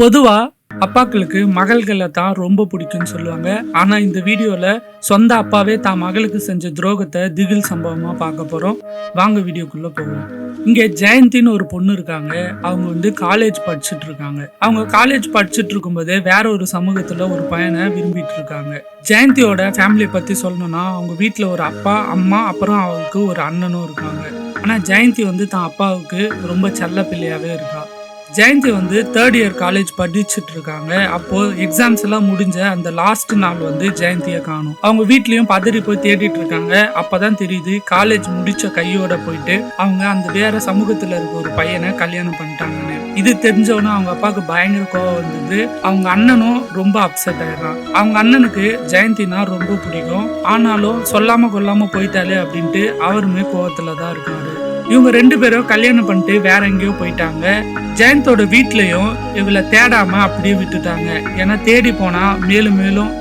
பொதுவா அப்பாக்களுக்கு மகள்களை தான் ரொம்ப பிடிக்கும்னு சொல்லுவாங்க. ஆனா இந்த வீடியோல சொந்த அப்பாவே தான் மகளுக்கு செஞ்ச துரோகத்தை திகில் சம்பவமா பார்க்க போறோம். வாங்க வீடியோக்குள்ள போவோம். இங்க ஜெயந்தின்னு ஒரு பொண்ணு இருக்காங்க. அவங்க வந்து காலேஜ் படிச்சுட்டு இருக்காங்க அவங்க காலேஜ் படிச்சுட்டு இருக்கும்போதே வேற ஒரு சமூகத்துல ஒரு பையனை விரும்பிட்டு இருக்காங்க ஜெயந்தியோட ஃபேமிலியை பத்தி சொல்லணும்னா அவங்க வீட்டில் ஒரு அப்பா அம்மா அப்புறம் அவங்களுக்கு ஒரு அண்ணனும் இருக்காங்க. ஆனா ஜெயந்தி வந்து தான் அப்பாவுக்கு ரொம்ப செல்ல பிள்ளையாவே இருக்கா. ஜெயந்தி வந்து தேர்ட் இயர் காலேஜ் படிச்சுட்டு இருக்காங்க அப்போ எக்ஸாம்ஸ் எல்லாம் முடிஞ்ச அந்த லாஸ்ட் நாள் வந்து ஜெயந்தியை காணும். அவங்க வீட்லயும் பதறி போய் தேடிட்டு இருக்காங்க அப்பதான் தெரியுது காலேஜ் முடிச்ச கையோட போயிட்டு அவங்க அந்த வேற சமூகத்துல இருக்க ஒரு பையனை கல்யாணம் பண்ணிட்டாங்கன்னு. இது தெரிஞ்சவொன்னே அவங்க அப்பாவுக்கு பயங்கர கோவம் வந்தது. அவங்க அண்ணனும் ரொம்ப அப்செட் ஆயிடுறான். அவங்க அண்ணனுக்கு ஜெயந்தினா ரொம்ப பிடிக்கும். ஆனாலும் சொல்லாம கொல்லாம போயிட்டாலே அப்படின்ட்டு அவருமே கோவத்துல தான் இருக்காரு. இவங்க ரெண்டு பேரும் கல்யாணம் பண்ணிட்டு வேற எங்கேயோ போயிட்டாங்க. ஜெயந்தோட வீட்லயும் இவளை தேடாம அப்படியே விட்டுட்டாங்க. ஏன்னா தேடி போனா மேலும் மேலும்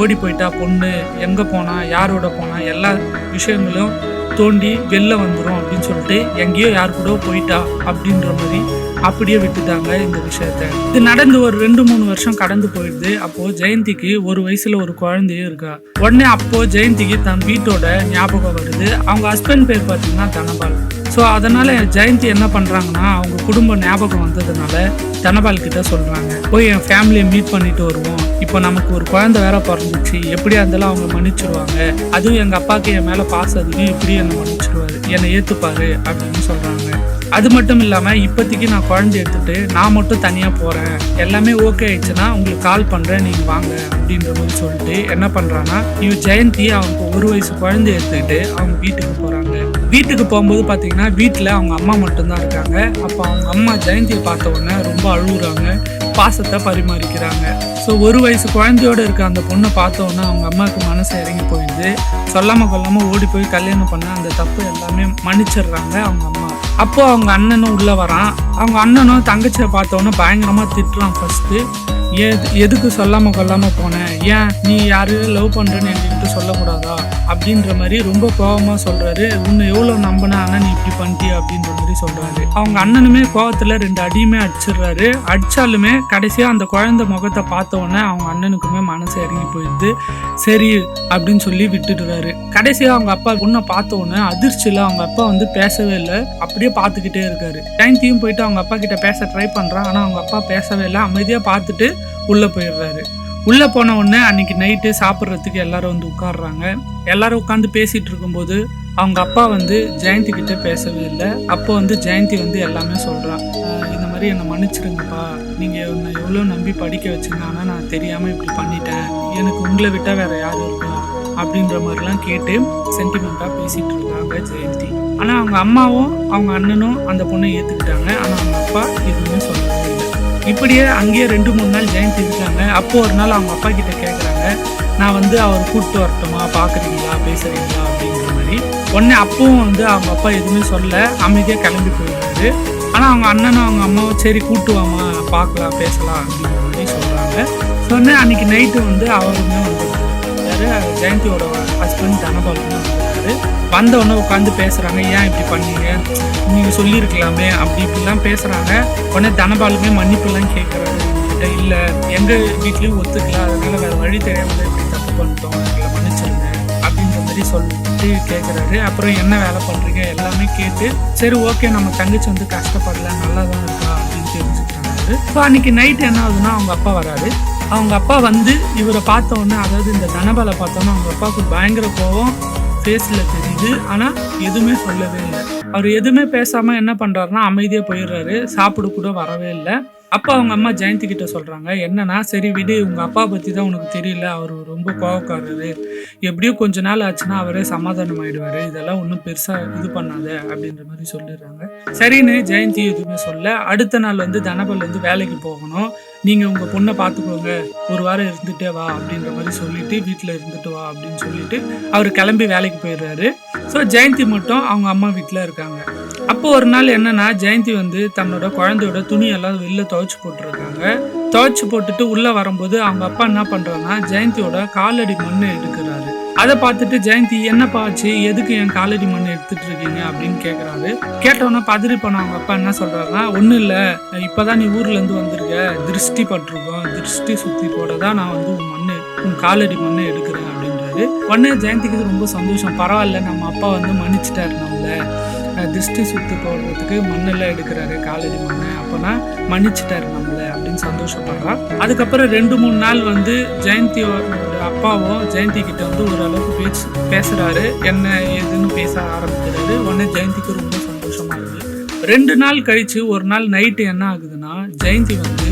ஓடி போயிட்டா பொண்ணு எங்க போனா யாரோட போனா எல்லா விஷயங்களும் தோண்டி வெளில வந்துரும் அப்படின்னு சொல்லிட்டு எங்கேயோ யார் கூட போயிட்டா அப்படின்ற மாதிரி அப்படியே விட்டுட்டாங்க இந்த விஷயத்த. இது நடந்து ஒரு ரெண்டு மூணு வருஷம் கடந்து போயிடுது. அப்போ ஜெயந்திக்கு ஒரு வயசுல ஒரு குழந்தையும் இருக்கா. உடனே அப்போ ஜெயந்திக்கு தன் வீட்டோட ஞாபகம் வருது. அவங்க ஹஸ்பண்ட் பேர் பார்த்தீங்கன்னா தனபால். ஸோ அதனால ஜெயந்தி என்ன பண்ணுறாங்கன்னா அவங்க குடும்ப ஞாபகம் வந்ததுனால தனபால் கிட்ட சொல்கிறாங்க போய் என் ஃபேமிலியை மீட் பண்ணிட்டு வருவோம். இப்போ நமக்கு ஒரு குழந்தை வேற பிறந்துச்சு. எப்படியா இருந்தாலும் அவங்க மன்னிச்சிருவாங்க. அதுவும் எங்கள் அப்பாவுக்கு என் மேலே பாசம் அதிகம். இப்படி என்னை மன்னிச்சிருவாரு. என்னை ஏற்றுப்பாரு அப்படின்னு சொல்கிறாங்க அது மட்டும் இல்லாமல் இப்போதைக்கு நான் குழந்தை எடுத்துகிட்டு நான் மட்டும் தனியாக போகிறேன் எல்லாமே ஓகே ஆயிடுச்சுன்னா உங்களுக்கு கால் பண்ணுறேன் நீங்கள் வாங்க அப்படின்ற மாதிரி சொல்லிட்டு என்ன பண்ணுறான்னா இவ ஜெயந்தி அவங்க ஒரு வயசு குழந்தை எடுத்துக்கிட்டு அவங்க வீட்டுக்கு போகிறாங்க வீட்டுக்கு போகும்போது பார்த்தீங்கன்னா வீட்டில் அவங்க அம்மா மட்டும்தான் இருக்காங்க. அப்போ அவங்க அம்மா ஜெயந்தியை பார்த்த உடனே ரொம்ப அழுகுறாங்க. பாசத்தை பரிமாறிக்கிறாங்க. ஸோ ஒரு வயசு குழந்தையோட இருக்க அந்த பொண்ணை பார்த்தோன்னா அவங்க அம்மாவுக்கு மனசு இறங்கி போயிடுது. சொல்லாமல் கொல்லாமல் ஓடி போய் கல்யாணம் பண்ண அந்த தப்பு எல்லாமே மன்னிச்சிடுறாங்க அவங்க அம்மா. அப்போ அவங்க அண்ணனும் உள்ளே வரான். அவங்க அண்ணனும் தங்கச்சியை பார்த்தோன்னே பயங்கரமாக திட்டுறான் ஃபஸ்ட்டு எது எதுக்கு சொல்லாமல் கொல்லாமல் போனேன் ஏன் நீ யாரையும் லவ் பண்ணுறேன்னு மட்டும் சொல்லக்கூடாதா? அப்படின்ற மாதிரி ரொம்ப கோபமாக சொல்கிறாரு உன்னை எவ்வளோ நம்பின நீ இப்படி பண்ணிட்டியா? அப்படின்ற மாதிரி சொல்கிறாரு அவங்க அண்ணனுமே கோபத்தில் ரெண்டு அடியுமே அடிச்சிடுறாரு. அடித்தாலுமே கடைசியாக அந்த குழந்தை முகத்தை பார்த்த உடனே அவங்க அண்ணனுக்குமே மனசு இறங்கி போயிடுது. சரி அப்படின்னு சொல்லி விட்டுடுறாரு. கடைசியாக அவங்க அப்பா உன்னை பார்த்த உடனே அதிர்ச்சியில் அவங்க அப்பா வந்து பேசவே இல்லை. அப்படியே பார்த்துக்கிட்டே இருக்காரு. ஜெயந்தியும் போயிட்டு அவங்க அப்பா கிட்ட பேச ட்ரை பண்ணுறான் ஆனால் அவங்க அப்பா பேசவே இல்லை. அமைதியாக பார்த்துட்டு உள்ளே போயிடுறாரு. உள்ள போன உடனே அன்னைக்கு நைட்டு சாப்பிட்றதுக்கு எல்லாரும் வந்து உட்காடுறாங்க எல்லாரும் உட்காந்து பேசிட்டு இருக்கும்போது அவங்க அப்பா வந்து ஜெயந்தி கிட்ட பேசவே இல்லை. அப்போ வந்து ஜெயந்தி வந்து எல்லாமே சொல்றான் இந்த மாதிரி என்னை மன்னிச்சிடுங்கப்பா நீங்க என்னை எவ்வளோ நம்பி படிக்க வச்சீங்க ஆனால் நான் தெரியாம இப்படி பண்ணிட்டேன். எனக்கு உங்களை விட்டா வேற யாரும் இருக்கா அப்படின்ற மாதிரிலாம் கேட்டு சென்டிமெண்ட்டாக பேசிட்டு இருக்காங்க ஜெயந்தி. ஆனால் அவங்க அம்மாவும் அவங்க அண்ணனும் அந்த பொண்ணை ஏற்றுக்கிட்டாங்க ஆனால் அவங்க அப்பா எதுவுமே சொல்லலை. இப்படியே அங்கேயே ரெண்டு மூணு நாள் ஜெயந்தி இருக்காங்க அப்போது ஒரு நாள் அவங்க அப்பா கிட்ட கேட்குறாங்க நான் வந்து அவர் கூப்பிட்டு வரட்டுமா? பார்க்குறீங்களா பேசுறீங்களா? அப்படிங்கிற மாதிரி. உடனே அப்பவும் வந்து அவங்க அப்பா எதுவுமே சொல்ல அமைதியாக கிளம்பி போயிடுறாரு ஆனால் அவங்க அண்ணனும் அவங்க அம்மாவும் சரி கூப்பிட்டு வாமா பார்க்கலாம் பேசலாம் அப்படின்ற மாதிரி சொல்கிறாங்க சொன்னேன் அன்னைக்கு நைட்டு வந்து அவருமே வந்து ஜெயந்தியோட ஹஸ்பண்ட் தனபாலுமே வந்துருக்காரு வந்த உடனே உட்காந்து பேசுகிறாங்க ஏன் இப்படி பண்ணீங்க? நீங்கள் சொல்லியிருக்கலாமே. அப்படி இப்படிலாம் பேசுகிறாங்க உடனே தனபாலுமே மன்னிப்புலாம் கேட்குறாங்க இல்லை எங்கள் வீட்லேயும் ஒத்துக்கலாம் அதனால் வேறு வழி தெரியாமல் இப்படி தப்பு பண்ணிட்டோம். எங்களை மன்னிச்சிருங்க. அப்படின்ற மாதிரி சொல்லிட்டு கேட்குறாரு அப்புறம் என்ன வேலை பண்ணுறீங்க எல்லாமே கேட்டு சரி ஓகே நம்ம தங்கச்சி வந்து கஷ்டப்படல. நல்லா தான் இருக்கா? அப்படின்னு தெரிஞ்சுக்கிறாரு. ஸோ அன்றைக்கி நைட் என்ன ஆகுதுன்னா அவங்க அப்பா வராரு. அவங்க அப்பா வந்து இவரை பார்த்த உடனே அதாவது இந்த தனபாலை பார்த்தோன்னா அவங்க அப்பாவுக்கு பயங்கர கோவம். ஃபேஸில் தெரியுது. ஆனால் எதுவுமே சொல்லவே இல்லை. அவர் எதுவுமே பேசாமல் என்ன பண்ணுறாருன்னா அமைதியாக போயிடுறாரு. சாப்பிட கூட வரவே இல்லை. அப்போ அவங்க அம்மா ஜெயந்தி கிட்ட சொல்கிறாங்க என்னன்னா சரி விடு உங்கள் அப்பா பற்றி தான் உனக்கு தெரியல. அவர் ரொம்ப கோவக்காரரு. எப்படியும் கொஞ்ச நாள் ஆச்சுன்னா அவரே சமாதானம் ஆயிடுவாரு. இதெல்லாம் ஒன்றும் பெருசாக இது பண்ணாத அப்படின்ற மாதிரி சொல்லிடுறாங்க. சரின்னு ஜெயந்தி எதுவுமே சொல்ல அடுத்த நாள் வந்து தனபல் வந்து வேலைக்கு போகணும். நீங்கள் உங்கள் பொண்ணை பார்த்துக்கோங்க. ஒரு வாரம் இருந்துகிட்டே வா அப்படின்ற மாதிரி சொல்லிட்டு வீட்டில் இருந்துட்டு வா அப்படின்னு சொல்லிட்டு அவர் கிளம்பி வேலைக்கு போயிடுறாரு. ஸோ ஜெயந்தி மட்டும் அவங்க அம்மா வீட்டில் இருக்காங்க. அப்போ ஒரு நாள் என்னன்னா ஜெயந்தி வந்து தன்னோட குழந்தையோட துணியெல்லாம் வெளில துவைச்சு போட்டிருக்காங்க. துவைச்சு போட்டுட்டு உள்ளே வரும்போது அவங்க அப்பா என்ன பண்ணுறாங்கன்னா ஜெயந்தியோட காலடி மண்ணை எடுக்கிறாரு. அதை பார்த்துட்டு ஜெயந்தி என்னப்பா ஆச்சு? எதுக்கு என் காலடி மண் எடுத்துட்டு இருக்கீங்க? அப்படின்னு கேக்குறாரு. கேட்டவொன்னே பதறி போன அவங்க அப்பா என்ன சொல்றாருன்னா ஒன்றும் இல்லை. இப்போதான் நீ ஊர்ல இருந்து வந்திருக்க. திருஷ்டி பட்டிருக்கோம். திருஷ்டி சுத்தி போட தான் நான் வந்து உன் மண்ணு உன் காலடி மண்ணை எடுக்கிறேன் அப்படின்றாரு. உடனே ஜெயந்திக்கு ரொம்ப சந்தோஷம். பரவாயில்ல. நம்ம அப்பா வந்து மன்னிச்சிட்டாரு நம்மள. திருஷ்டி சுத்தி போடுறதுக்கு மண்ணெல்லாம் எடுக்கிறாரு காலடி மண்ணை. அப்போனா மன்னிச்சிட்டாரு நம்மளை அப்படின்னு சந்தோஷப்படுறான். அதுக்கப்புறம் ரெண்டு மூணு நாள் வந்து ஜெயந்தியோட அப்பாவும் ஜெயந்தி கிட்ட வந்து ஓரளவுக்கு பேச்சு பேசுறாரு. என்ன ஏதுன்னு பேச ஆரம்பிக்கிறாரு. உடனே ஜெயந்திக்கு ரொம்ப சந்தோஷமா இருக்கு. ரெண்டு நாள் கழிச்சு ஒரு நாள் நைட்டு என்ன ஆகுதுன்னா ஜெயந்தி வந்து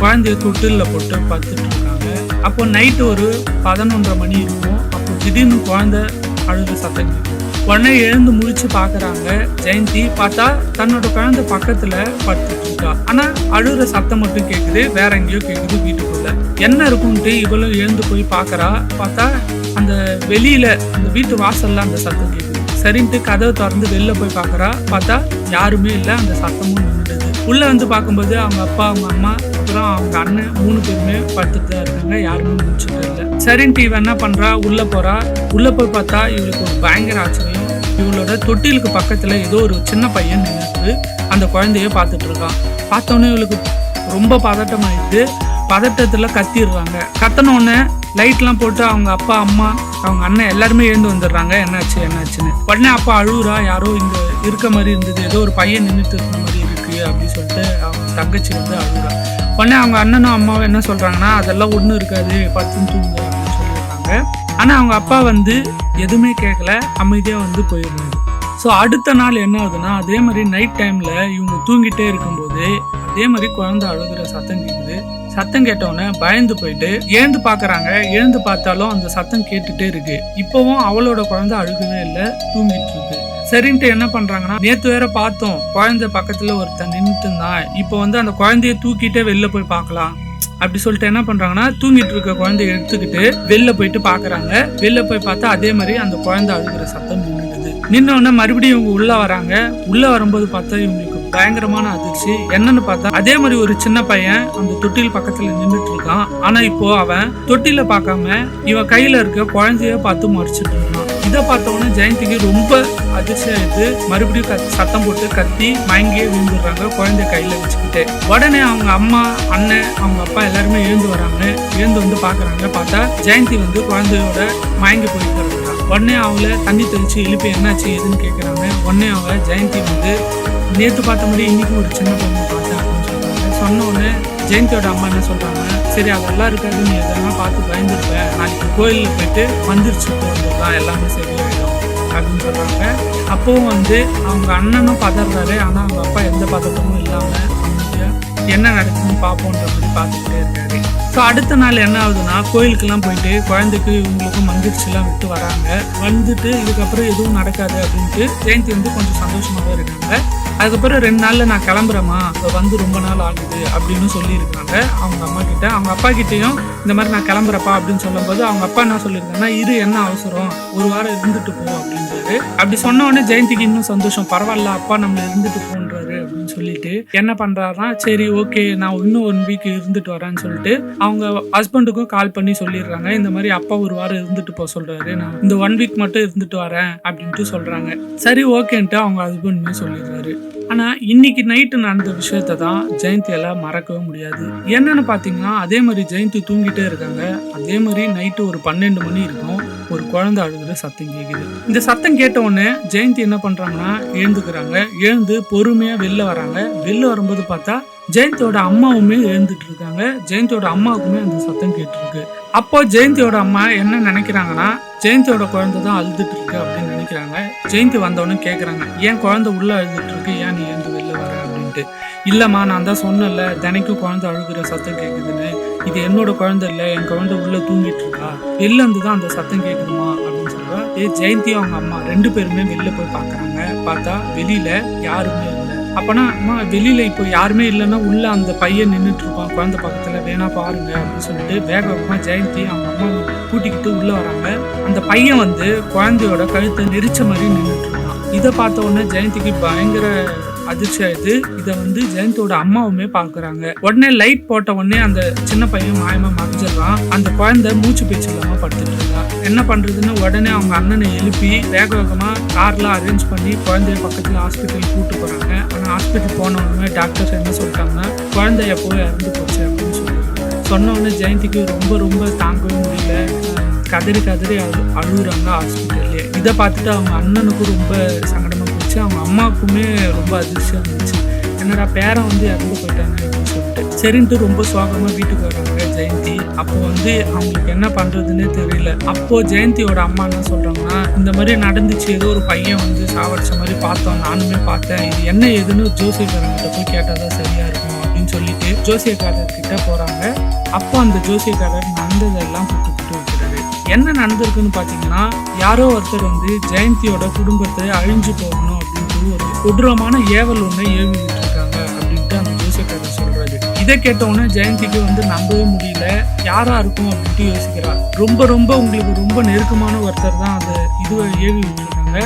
குழந்தைய தொட்டிலில் போட்டு பார்த்துட்டு இருக்காங்க. அப்போ நைட்டு ஒரு பதினொன்றரை மணி இருக்கும். அப்போ திடீர்னு குழந்தை அழுது சத்தம் உடனே எழுந்து முடிச்சு பாக்குறாங்க ஜெயந்தி. பார்த்தா தன்னோட குழந்தை பக்கத்துல படுத்துட்டு இருக்கா. ஆனா அழுற சத்தம் மட்டும் கேக்குது வேற எங்கேயோ கேக்குது வீட்டுக்குள்ள. என்ன இருக்கும்ட்டு இவளும் எழுந்து போய் பாக்குறா பார்த்தா அந்த வெளியில அந்த வீட்டு வாசல்ல அந்த சத்தம் கேக்குது சரின்ட்டு கதவை திறந்து வெளில போய் பாக்குறா பார்த்தா யாருமே இல்லை. அந்த சத்தமும் நின்றுடுது உள்ள வந்து பார்க்கும்போது அவங்க அப்பா அவங்க அம்மா அப்புறம் அவங்க அண்ணன் மூணு பேருமே படுத்துட்டு தான் இருக்காங்க. யாருமே முடிச்சுட்டு இல்லை சரின்ட்டு இவ என்ன பண்ணுறா உள்ளே போகிறா உள்ளே போய் பார்த்தா இவளுக்கு ஒரு பயங்கர ஆச்சரியம். இவளோட தொட்டிலுக்கு பக்கத்தில் ஏதோ ஒரு சின்ன பையன் நின்று அந்த குழந்தைய பார்த்துட்டு இருக்கான். பார்த்தோன்னே இவளுக்கு ரொம்ப பதட்டமாயிட்டு பதட்டத்தில் கத்திடுறாங்க. கத்தினோடனே லைட்லாம் போட்டு அவங்க அப்பா அம்மா அவங்க அண்ணன் எல்லாருமே எழுந்து வந்துடுறாங்க. என்னாச்சு என்னாச்சுன்னு. உடனே அப்பா அழுகுறா. யாரோ இங்கே இருக்க மாதிரி இருந்தது. ஏதோ ஒரு பையன் நின்றுட்டு இருக்க மாதிரி இருக்குது அப்படின்னு சொல்லிட்டு அவங்க தங்கச்சி வந்து அழுகுறா. உடனே அவங்க அண்ணனும் அம்மாவும் என்ன சொல்றாங்கன்னா அதெல்லாம் ஒன்றும் இருக்காது பத்துன்னு தூங்க அப்படின்னு சொல்லிடுறாங்க ஆனால் அவங்க அப்பா வந்து எதுவுமே கேட்கல அமைதியாக வந்து போயிடுறாரு. ஸோ அடுத்த நாள் என்ன ஆகுதுன்னா அதே மாதிரி நைட் டைமில் இவங்க தூங்கிட்டே இருக்கும்போது அதே மாதிரி குழந்தை அழுகிற சத்தம் கேட்குது சத்தம் கேட்டவுடனே பயந்து போயிட்டு எழுந்து பார்க்குறாங்க எழுந்து பார்த்தாலும் அந்த சத்தம் கேட்டுகிட்டே இருக்கு. இப்போவும் அவளோட குழந்தை அழுகவே இல்லை தூங்கிட்டு இருக்கு. சரின்ட்டு என்ன பண்றாங்கன்னா நேத்து வேற பார்த்தோம். குழந்தை பக்கத்துல ஒருத்தன் நின்றுட்டு இருந்தான் இப்போ வந்து அந்த குழந்தைய தூக்கிட்டே வெளில போய் பார்க்கலாம். அப்படி சொல்லிட்டு என்ன பண்றாங்கன்னா தூங்கிட்டு இருக்க குழந்தைய எடுத்துக்கிட்டு வெளில போயிட்டு பாக்குறாங்க வெளில போய் பார்த்தா அதே மாதிரி அந்த குழந்தை அழுகிற சத்தம் நின்றுடுது நின்ன உடனே மறுபடியும் இவங்க உள்ள வராங்க. உள்ள வரும்போது பார்த்தா இவங்களுக்கு பயங்கரமான அதிர்ச்சி. என்னன்னு பார்த்தா அதே மாதிரி ஒரு சின்ன பையன் அந்த தொட்டில் பக்கத்துல நின்றுட்டு இருக்கான் ஆனா இப்போ அவன் தொட்டில பார்க்காம இவன் கையில இருக்க குழந்தைய பார்த்து மறைச்சிட்டு இருக்கான். இதை பார்த்த உடனே ஜெயந்திக்கு ரொம்ப அதிர்ச்சி ஆயிடுது மறுபடியும் கத்- சத்தம் போட்டு கத்தி மயங்கியே விழுந்துடுறாங்க குழந்தைய கையில வச்சுக்கிட்டு. உடனே அவங்க அம்மா அண்ணன் அவங்க அப்பா எல்லாருமே எழுந்து வராங்க. எழுந்து வந்து பாக்குறாங்க பார்த்தா ஜெயந்தி வந்து குழந்தையோட மயங்கி போயிட்டு உடனே அவங்கள தண்ணி தெளிச்சு எழுப்பி என்னாச்சு எதுன்னு கேட்குறாங்க உடனே அவங்க ஜெயந்தி வந்து நேற்று பார்த்த மாதிரி இன்னைக்கு ஒரு சின்ன பொண்ணு பார்த்தேன் அப்படின்னு சொல்றாங்க. சொன்ன உடனே ஜெயந்தியோட அம்மா என்ன சொல்றாங்க? சரி அதெல்லாம் இருக்காது நீ எதெல்லாம் பார்த்து பயந்துருப்ப. நாளைக்கு கோயிலில் போயிட்டு மந்திரிச்சு வந்துடலாம் எல்லாமே சரியாயிடும் அப்படின்னு சொல்றாங்க. அப்பவும் வந்து அவங்க அண்ணனும் பதறாரு. ஆனால் அவங்க அப்பா எந்த பதட்டமும் இல்லாமல் அவங்க என்ன நடக்குதுன்னு பார்ப்போன்ற மாதிரி பார்த்துக்கிட்டே இருக்காரு. ஸோ அடுத்த நாள் என்ன ஆகுதுன்னா கோயிலுக்கெல்லாம் போயிட்டு குழந்தைக்கு இவங்களுக்கும் மந்திரிச்சுலாம் விட்டு வராங்க. வந்துட்டு இதுக்கப்புறம் எதுவும் நடக்காது அப்படின்ட்டு ஜெயந்தி வந்து கொஞ்சம் சந்தோஷமாகவே இருக்காங்க. அதுக்கப்புறம் ரெண்டு நாள்ல நான் கிளம்புறேம்மா. வந்து ரொம்ப நாள் ஆகுது அப்படின்னு சொல்லியிருக்காங்க அவங்க அம்மா கிட்ட. அவங்க அப்பா கிட்டயும் இந்த மாதிரி நான் கிளம்புறப்பா அப்படின்னு சொல்லும்போது அவங்க அப்பா என்ன சொல்லியிருக்காங்கன்னா இரு என்ன அவசரம்? ஒரு வாரம் இருந்துட்டு போ அப்படின்றாரு. அப்படி சொன்ன உடனே ஜெயந்திக்கு இன்னும் சந்தோஷம். பரவாயில்ல அப்பா நம்ம இருந்துட்டு போ அப்படின்னு சொல்லிட்டு என்ன பண்றாருன்னா சரி ஓகே நான் இன்னும் ஒன் வீக் இருந்துட்டு வரேன்னு சொல்லிட்டு அவங்க ஹஸ்பண்டுக்கும் கால் பண்ணி சொல்லிடுறாங்க. இந்த மாதிரி அப்பா ஒரு வாரம் இருந்துட்டு போக சொல்றாரு. நான் இந்த ஒன் வீக் மட்டும் இருந்துட்டு வரேன் அப்படின்ட்டு சொல்றாங்க. சரி ஓகேன்ட்டு அவங்க ஹஸ்பண்டுமே சொல்லிடுறாரு. ஆனால் இன்னைக்கு நைட்டு நடந்த விஷயத்தை தான் ஜெயந்தியால் மறக்கவே முடியாது. என்னன்னு பார்த்தீங்கன்னா அதே மாதிரி ஜெயந்தி தூங்கிட்டே இருக்காங்க. அதே மாதிரி நைட்டு ஒரு பன்னெண்டு மணி இருக்கும். ஒரு குழந்தை அழுகிற சத்தம் கேட்குது இந்த சத்தம் கேட்ட உடனே ஜெயந்தி என்ன பண்ணுறாங்கன்னா எழுந்துக்கிறாங்க. எழுந்து பொறுமையாக வெளில வராங்க. வெளில வரும்போது பார்த்தா ஜெயந்தியோட அம்மாவுமே எழுந்துட்டு இருக்காங்க. ஜெயந்தியோட அம்மாவுக்குமே அந்த சத்தம் கேட்டிருக்கு. அப்போ ஜெயந்தியோட அம்மா என்ன நினைக்கிறாங்கன்னா ஜெயந்தியோட குழந்தை தான் அழுதுட்டு இருக்கு அப்படின்னு நினைக்கிறாங்க ஜெயந்தி வந்தவொடனே கேட்குறாங்க ஏன் குழந்தை உள்ளே அழுதுட்டு இருக்கு? ஏன் நீ எழுந்து வெளில வர? அப்படின்ட்டு. இல்லைம்மா நான் தான் சொன்னேன்ல தினைக்கும் குழந்தை அழுகுற சத்தம் கேட்குதுன்னு. இது என்னோட குழந்தை இல்லை என் குழந்தை உள்ளே தூங்கிட்டு இருக்கா? வெளிலேருந்து தான் அந்த சத்தம் கேட்குதுமா? அப்படின்னு சொல்லுவா ஏ ஜெயந்தியும் அவங்க அம்மா ரெண்டு பேருமே வெளில போய் பார்க்குறாங்க. பார்த்தா வெளியில் யாருமே இல்லை. அப்போனா அம்மா வெளியில் இப்போ யாருமே இல்லைன்னா உள்ள அந்த பையன் நின்றுட்டு இருப்பான் குழந்தை பக்கத்தில் வேணா பாருங்க அப்படின்னு சொல்லிட்டு வேக வேகமாக ஜெயந்தி அவங்க அம்மா கூட்டிக்கிட்டு உள்ள வராங்க. அந்த பையன் வந்து குழந்தையோட கழுத்தை நெரிச்ச மாதிரி நின்றுட்டு இருந்தான் இதை பார்த்த உடனே ஜெயந்திக்கு பயங்கர அதிர்ச்சி ஆயிடுது. இதை வந்து ஜெயந்தியோட அம்மாவுமே பாக்குறாங்க. உடனே லைட் போட்ட உடனே அந்த சின்ன பையன் மாயமா மறைஞ்சிடறான். அந்த குழந்தை மூச்சு பேச்சு இல்லாம படுத்துட்டு இருக்கா. என்ன பண்றதுன்னு உடனே அவங்க அண்ணனை எழுப்பி வேக வேகமா கார்லாம் அரேஞ்ச் பண்ணி குழந்தைய பக்கத்துல ஹாஸ்பிட்டல் கூட்டு போறாங்க. ஆனா ஹாஸ்பிட்டல் போன உடனே டாக்டர்ஸ் என்ன சொல்லிட்டாங்கன்னா குழந்தை எப்போ இறந்து போச்சு அப்படின்னு சொல்லுவாங்க சொன்ன உடனே ஜெயந்திக்கு ரொம்ப ரொம்ப தாங்கவே முடியல. கதறி கதறி அழு அழுகுறாங்க ஹாஸ்பிட்டல்லே இதை பார்த்துட்டு அவங்க அண்ணனுக்கும் ரொம்ப சங்கடமா அவங்க அம்மாவுக்குமே ரொம்ப அதிர்ச்சியாக இருந்துச்சு. என்னடா பேரன் வந்து இறந்து போயிட்டாங்க அப்படின்னு சொல்லிட்டு. சரின்ட்டு ரொம்ப சோகமாக வீட்டுக்கு வராங்க ஜெயந்தி. அப்போ வந்து அவங்களுக்கு என்ன பண்ணுறதுன்னே தெரியல. அப்போது ஜெயந்தியோட அம்மா என்ன சொல்கிறாங்கன்னா இந்த மாதிரி நடந்துச்சு ஏதோ ஒரு பையன் வந்து சாவடிச்ச மாதிரி பார்த்தோம் நானுமே பார்த்தேன். இது என்ன ஏதுன்னு ஜோசியக்காரங்கிட்ட போய் கேட்டால் தான் சரியாக இருக்கும் அப்படின்னு சொல்லிட்டு ஜோசியக்காரர் போகிறாங்க அப்போ அந்த ஜோசியக்காரர் நடந்ததெல்லாம் கூப்பிட்டு புட்டு வைக்கிறாரு என்ன நடந்திருக்குன்னு பார்த்தீங்கன்னா யாரோ ஒருத்தர் வந்து ஜெயந்தியோட குடும்பத்தை அழிஞ்சு போகணும் ஒரு கொடூரமான ஏவல் ஒன்று ஏவி இருக்காங்க அப்படின்ட்டு அந்த ஜோசியக்காரர் சொல்றாரு. இதை கேட்டவுடனே ஜெயந்திக்கு வந்து நம்பவே முடியல. யாரா இருக்கும் அப்படின்ட்டு யோசிக்கிறார் ரொம்ப ரொம்ப உங்களுக்கு ரொம்ப நெருக்கமான ஒருத்தர் தான் அதை இதுவை ஏவி விட்டுருக்காங்க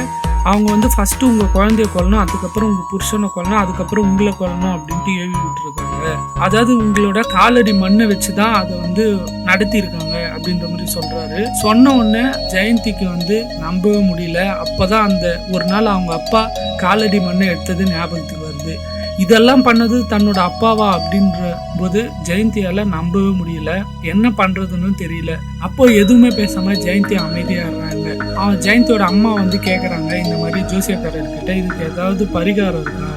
அவங்க வந்து ஃபஸ்ட்டு உங்கள் குழந்தைய கொல்லணும் அதுக்கப்புறம் உங்கள் புருஷனை கொல்லணும் அதுக்கப்புறம் உங்களை கொல்லணும் அப்படின்ட்டு ஏவி விட்டுருக்காங்க. அதாவது உங்களோட காலடி மண்ணை வச்சு தான் அதை வந்து நடத்தியிருக்காங்க. அப்படின்ற மாதிரி சொல்றாரு. சொன்ன உடனே ஜெயந்திக்கு வந்து நம்பவே முடியல. அப்பதான் அந்த ஒரு நாள் அவங்க அப்பா காலடி மண்ணை எடுத்தது ஞாபகத்துக்கு வருது. இதெல்லாம் பண்ணது தன்னோட அப்பாவா அப்படின்ற போது ஜெயந்தியால நம்பவே முடியல. என்ன பண்றதுன்னு தெரியல. அப்போ எதுவுமே பேசாம ஜெயந்தி அமைதியாடுறாங்க அவன் ஜெயந்தியோட அம்மா வந்து கேக்குறாங்க இந்த மாதிரி ஜோசியக்காரர்கிட்ட இதுக்கு ஏதாவது பரிகாரம் இருக்கா?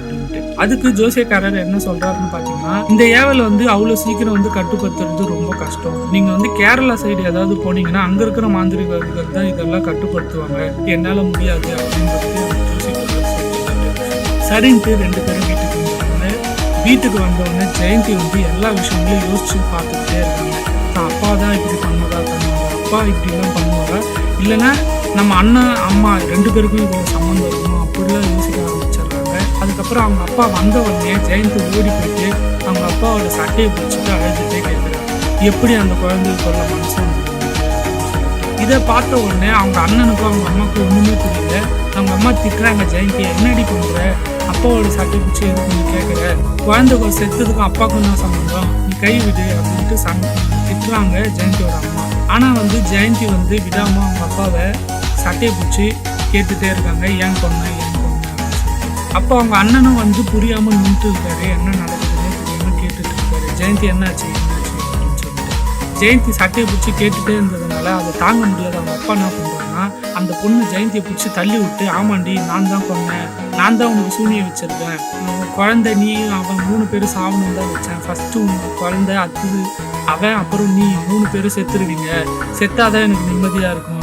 அதுக்கு ஜோசியக்காரர் என்ன சொல்றாருன்னு பாத்தீங்கன்னா இந்த ஏவல் வந்து அவ்வளவு சீக்கிரம் வந்து கட்டுப்படுத்துறது ரொம்ப கஷ்டம். நீங்க வந்து கேரளா சைடு ஏதாவது போனீங்கன்னா அங்க இருக்கிற மாந்திரிகர்கள் தான் இதெல்லாம் கட்டுப்படுத்துவாங்க. என்னால முடியாது அப்படின்னு சரின்ட்டு ரெண்டு பேரும் வீட்டுக்கு வந்துட்டாங்க வீட்டுக்கு வந்த ஜெயந்தி வந்து எல்லா விஷயங்களையும் யோசிச்சு பார்த்துக்கிட்டே இருக்காங்க. தான் அப்பா தான் இப்படி பண்ணுவதா தன்னோட அப்பா இப்படிலாம் பண்ணுவாங்க இல்லைன்னா நம்ம அண்ணன் அம்மா ரெண்டு பேருக்கும் இதில் சம்மந்தம் அதுக்கப்புறம் அவங்க அப்பா வந்த உடனே ஜெயந்தி ஓடி போயிட்டு அவங்க அப்பாவோட சட்டையை பிடிச்சிட்டு அழுதுட்டே கேட்குறாங்க எப்படி அந்த குழந்தைக்கு கொல்ல மனசு இதை பார்த்த உடனே அவங்க அண்ணனுக்கும் அவங்க அம்மாவுக்கும் ஒன்றுமே புரியல. அவங்க அம்மா திட்டுறாங்க ஜெயந்தி என்னடி பண்ணுற அப்பாவோட சட்டை பிடிச்சி இது பண்ணி கேட்குற குழந்தைக்கு செத்ததுக்கும் அப்பாவுக்கும் தான் சம்மந்தம் நீ கை விடு அப்படின்ட்டு சண்டை திட்டுறாங்க ஜெயந்தியோட அம்மா. ஆனால் வந்து ஜெயந்தி வந்து விடாமல் அவங்க அப்பாவை சட்டையை பிடிச்சி கேட்டுட்டே இருக்காங்க. ஏன் கொன்ன? அப்போ அவங்க அண்ணனும் வந்து புரியாமல் நின்றுட்டு இருக்காரு. என்ன நடக்குதுன்னு தெரியாம கேட்டுட்டு இருக்காரு. ஜெயந்தி என்னாச்சு? என்னாச்சு அப்படின்னு சொல்லிட்டு. ஜெயந்தி சட்டையை பிடிச்சி கேட்டுட்டே இருந்ததுனால அதை தாங்க முடியாத அவங்க அப்பா என்ன பண்ணுறாங்கன்னா அந்த பொண்ணு ஜெயந்தியை பிடிச்சி தள்ளி விட்டு ஆமாண்டி நான் தான் கொன்னேன் நான் தான் உனக்கு சூனியை வச்சிருக்கேன். குழந்தை நீ அவன் மூணு பேரும் சாவணும் தான் வச்சேன். ஃபஸ்ட்டு உன் குழந்தை அது அவன் அப்புறம் நீ மூணு பேரும் செத்துருவீங்க. செத்தாதான் எனக்கு நிம்மதியாக இருக்கும்.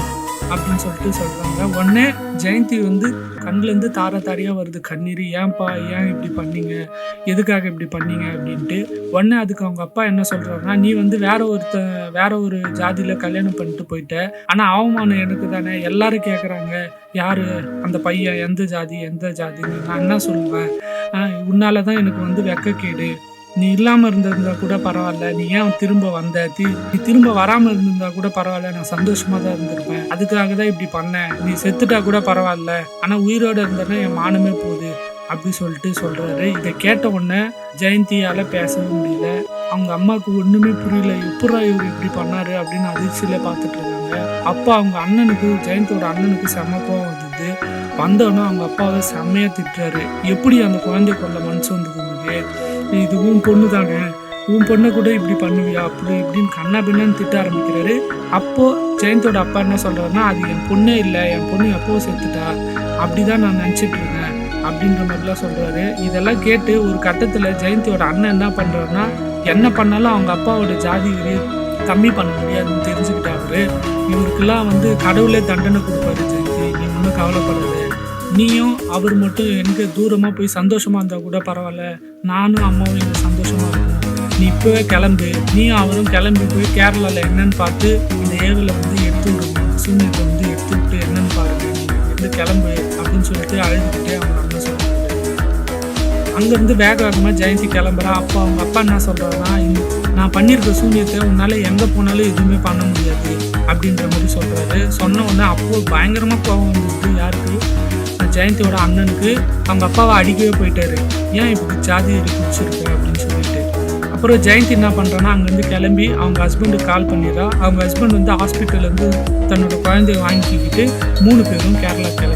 அப்படின்னு சொல்லிட்டு சொல்கிறாங்க உடனே ஜெயந்தி வந்து கண்ணுலேருந்து தார தாரியாக வருது. கண்ணீர் ஏன்பா ஏன் இப்படி பண்ணீங்க? எதுக்காக இப்படி பண்ணீங்க? அப்படின்ட்டு. உடனே அதுக்கு அவங்க அப்பா என்ன சொல்கிறாங்கன்னா நீ வந்து வேற ஒருத்த வேற ஒரு ஜாதியில் கல்யாணம் பண்ணிட்டு போயிட்ட. ஆனால் அவமானம் எனக்கு தானே. எல்லாரும் கேட்குறாங்க யார்? அந்த பையன் எந்த ஜாதி எந்த ஜாதின்னு. நான் என்ன சொல்லுவேன்? உன்னால தான் எனக்கு வந்து வெக்கக்கேடு. நீ இல்லாம இருந்திருந்தா கூட பரவாயில்ல. நீ ஏன் திரும்ப வந்த? தி- நீ திரும்ப வராம இருந்திருந்தா கூட பரவாயில்ல. நான் சந்தோஷமா தான் இருந்திருப்பேன். அதுக்காக தான் இப்படி பண்ணேன். நீ செத்துட்டா கூட பரவாயில்ல. ஆனா உயிரோட இருந்தேன்னா என் மானமே போகுது. அப்படி சொல்லிட்டு சொல்றாரு. இதை கேட்ட உடனே ஜெயந்தியால பேசவே முடியல. அவங்க அம்மாவுக்கு ஒண்ணுமே புரியல. எப்படா இவர் இப்படி பண்ணாரு? அப்படின்னு அதிர்ச்சியில பார்த்துட்டு இருக்காங்க அப்பா அவங்க அண்ணனுக்கு ஜெயந்தியோட அண்ணனுக்கு செம கோவம் வந்தது. வந்தோடனே அவங்க அப்பாவை செம்மையா திட்டுறாரு. எப்படி அந்த குழந்தை கொள்ள மனசு வந்தது இது உன் பொண்ணு தானே உன் பொண்ணை கூட இப்படி பண்ணுவியா? அப்படி இப்படின்னு கண்ணா பின்னான்னு திட்ட ஆரம்பிக்கிறாரு. அப்போது ஜெயந்தோட அப்பா என்ன சொல்கிறாருன்னா அது என் பொண்ணே இல்லை. என் பொண்ணு எப்போ செத்துட்டா? அப்படிதான் நான் நினச்சிட்டு இருக்கேன். அப்படின்ற மாதிரிலாம் சொல்கிறாரு இதெல்லாம் கேட்டு ஒரு கட்டத்தில் ஜெயந்தியோட அண்ணன் என்ன பண்ணுறாருன்னா என்ன பண்ணாலும் அவங்க அப்பாவோட ஜாதி வெறி கம்மி பண்ண முடியாதுன்னு தெரிஞ்சுக்கிட்டாரு இவருக்கெல்லாம் வந்து கடவுளே தண்டனை கொடுப்பாரு ஜெயந்தி. நீ ஒன்றும் கவலைப்படாத. நீயும் அவர் மட்டும் எனக்கு தூரமாக போய் சந்தோஷமாக இருந்தால் கூட பரவாயில்ல. நானும் அம்மாவும் எனக்கு சந்தோஷமாக இருக்கும். நீ இப்போவே கிளம்பு. நீயும் அவரும் கிளம்பி போய் கேரளாவில் என்னன்னு பார்த்து இந்த ஏரியில் வந்து எடுத்து விடுவோம் சூழ்நிலை வந்து எடுத்து விட்டு என்னன்னு பாருங்க. வந்து கிளம்பு அப்படின்னு சொல்லிட்டு அழுதுகிட்டே அவங்க அம்மா சொல்லுவாங்க அங்கேருந்து வேக வேகமாக ஜெயந்தி கிளம்புறா. அப்பா அவங்க அப்பா என்ன சொல்கிறாருன்னா நான் பண்ணியிருக்க சூன்யத்தை உன்னால் எங்கே போனாலும் எதுவுமே பண்ண முடியாது. அப்படின்ற மாதிரி சொல்கிறாரு சொன்ன உடனே அப்போது பயங்கரமாக கோவம் வந்துருக்கு யாருக்கு? ஜெயந்தியோட அண்ணனுக்கு அவங்க அப்பாவை அடிக்கவே போயிட்டாரு. ஏன் இப்படி ஜாதி வெறி பிடிச்சிருக்கு அப்படின்னு சொல்லிட்டு. அப்புறம் ஜெயந்தி என்ன பண்ணுறான்னா அங்கேருந்து கிளம்பி அவங்க ஹஸ்பண்டுக்கு கால் பண்ணிடுறா. அவங்க ஹஸ்பண்ட் வந்து ஹாஸ்பிட்டல்லேருந்து தன்னோட குழந்தைய வாங்கிக்கிட்டு மூணு பேரும் கேரளா கிளம்பி